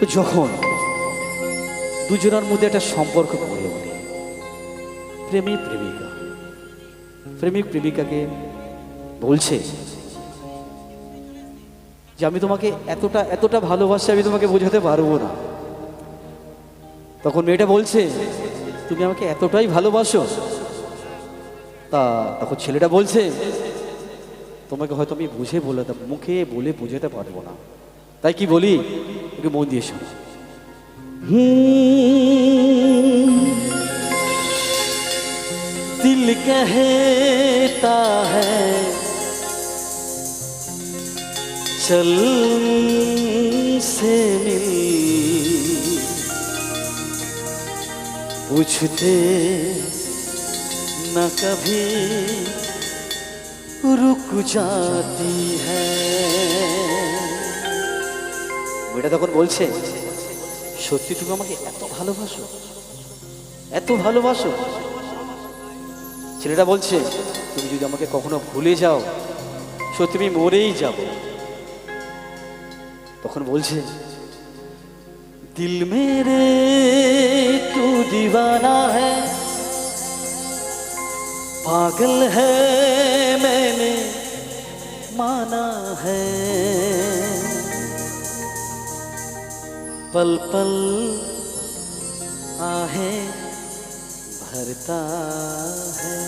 তো যখন দুজনের মধ্যে একটা সম্পর্ক গড়ে ওঠে প্রেমিক প্রেমিকা প্রেমিক প্রেমিকাকে বলছে যে আমি তোমাকে এতটা এতটা ভালোবাসি, আমি তোমাকে বোঝাতে পারব না। তখন মেয়েটা বলছে, তুমি আমাকে এতটাই ভালোবাসো? তা তখন ছেলেটা বলছে, তোমাকে হয়তো আমি বুঝে বলে, মুখে বলে বুঝাতে পারব না। তাই কি বলি? 이거 뭔 예시야? दिल कहता है, चल से मिल। पूछते न कभी रुक जाती है। মেয়েটা তখন বলছে, সত্যি তুমি আমাকে এত ভালোবাসো এত ভালোবাসো? ছেলেটা বলছে, তুমি যদি আমাকে কখনো ভুলে যাও, সত্যি তুমি মরেই যাব। তখন বলছে, দিল মেরে তু দিবানা হ্যাঁ পাগল হ্যাঁ মানা হ্যাঁ। पल पल आहे भरता है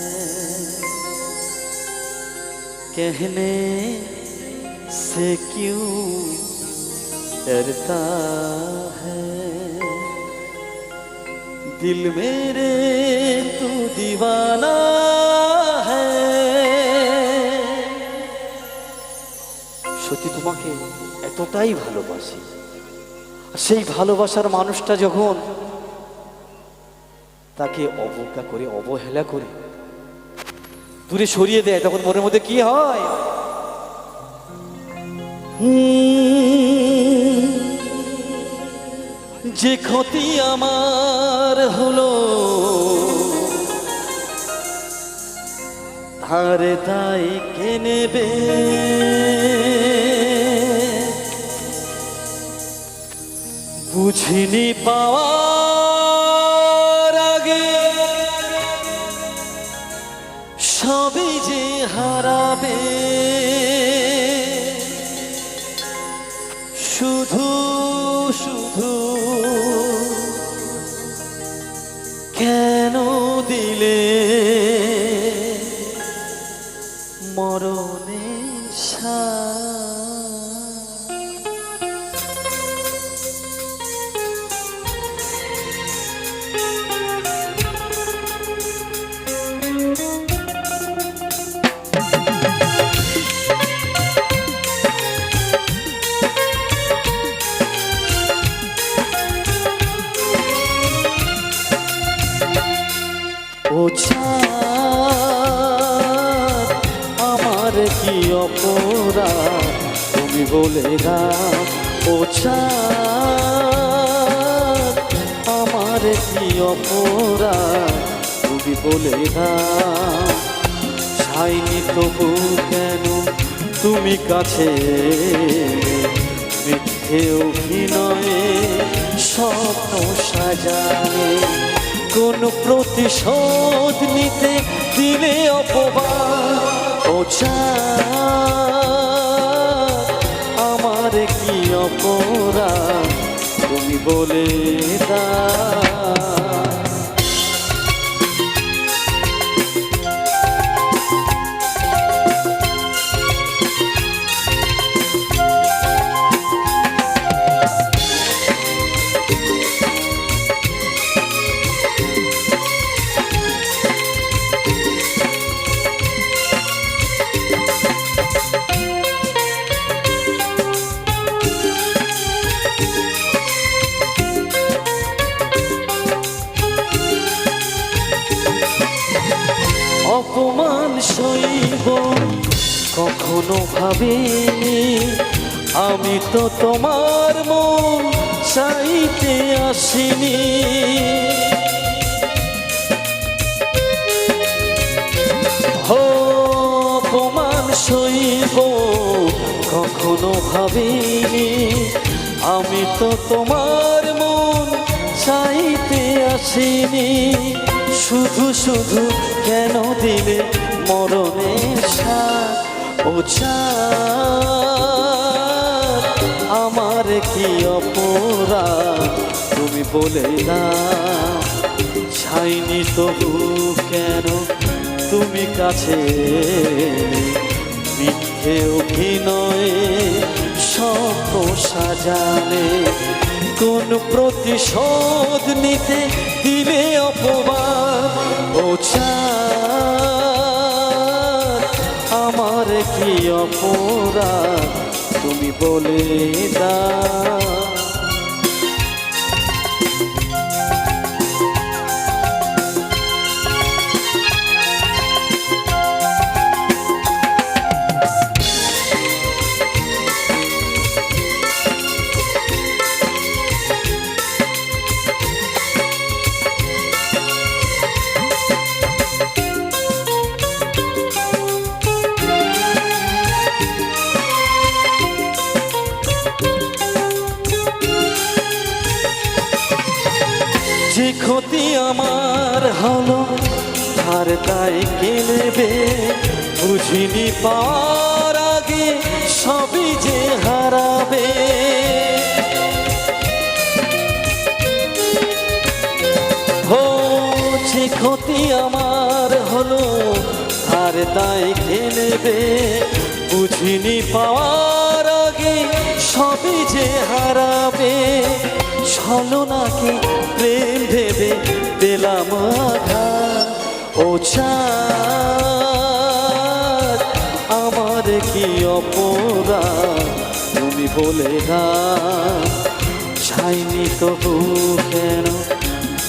कहने से क्यों डरता है दिल मेरे तू दीवाना है সত্যি তোমাকে এতটাই ভালোবাসি আর সেই ভালোবাসার মানুষটা যখন তাকে অবজ্ঞা করে, অবহেলা করে, দূরে সরিয়ে দেয়, তখন মনের মধ্যে কি হয়? যে ক্ষতি আমার হলো, তার দায় কে বুঝিনি পাওয়ার আগে। সবই যে হারাবে শুধু শুধু কেন দিলে মরণে সা আমার কি অপরাধ? তুমি বলে দাও, ও আমার কি অপরাধ? তুমি বলে দাও। ছাইনি তবু কেন তুমি কাছে? মিথ্যে অভিনয়ে স্বপ্ন সাজায় কোন প্রতিশোধ নিতে দিলে অপবাদ। ছাড়, আমার কি অপরাধ? তুমি বলে দাও। অপমান সইব। কখনো ভাবিনি, আমি তো তোমার মন চাইতে আসিনি। হো অপমান সইব, কখনো ভাবিনি, আমি তো তোমার মন চাইতে আসিনি। শুধু শুধু কেন দিলে মরণের চাঁদ, আমার কি অপরাধ? তুমি বলে না। ছাইনি তবু কেন তুমি কাছে? মিথ্যে অভিনয়ে স্বপ্ন সাজালে। কোন প্রতিশোধ নিতে দিলে অপমান ও চাঁদ, অপরাধ তুমি বলে দাও। তার তাই কেনেবে, বুঝিনি পাওয়ার আগে সবই যে হারাবে। হো ক্ষতি আমার হলো তার তাই কেনেবে, বুঝিনি পাওয়ার আগে সবই যে হারাবে। ছলনাকে প্রেম ভেবে দিলাম আঘাত ও আমার কি অপরাধ? তুমি বলে না চাইনি তবু কেন?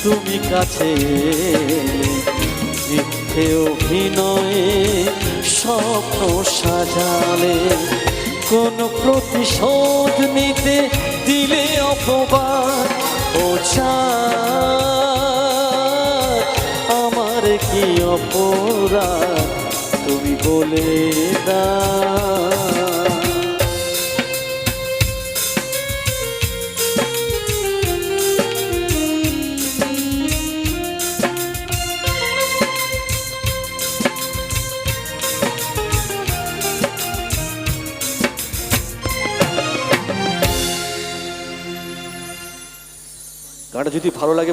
তুমি কাছে? মিথ্যে অভিনয়ে স্বপ্ন সাজালে। কোন প্রতিশোধ নিতে দিলে অপবাদ। ও আমার কি অপরাধ? তুমি বলে দাও। গানটা যদি ভালো লাগে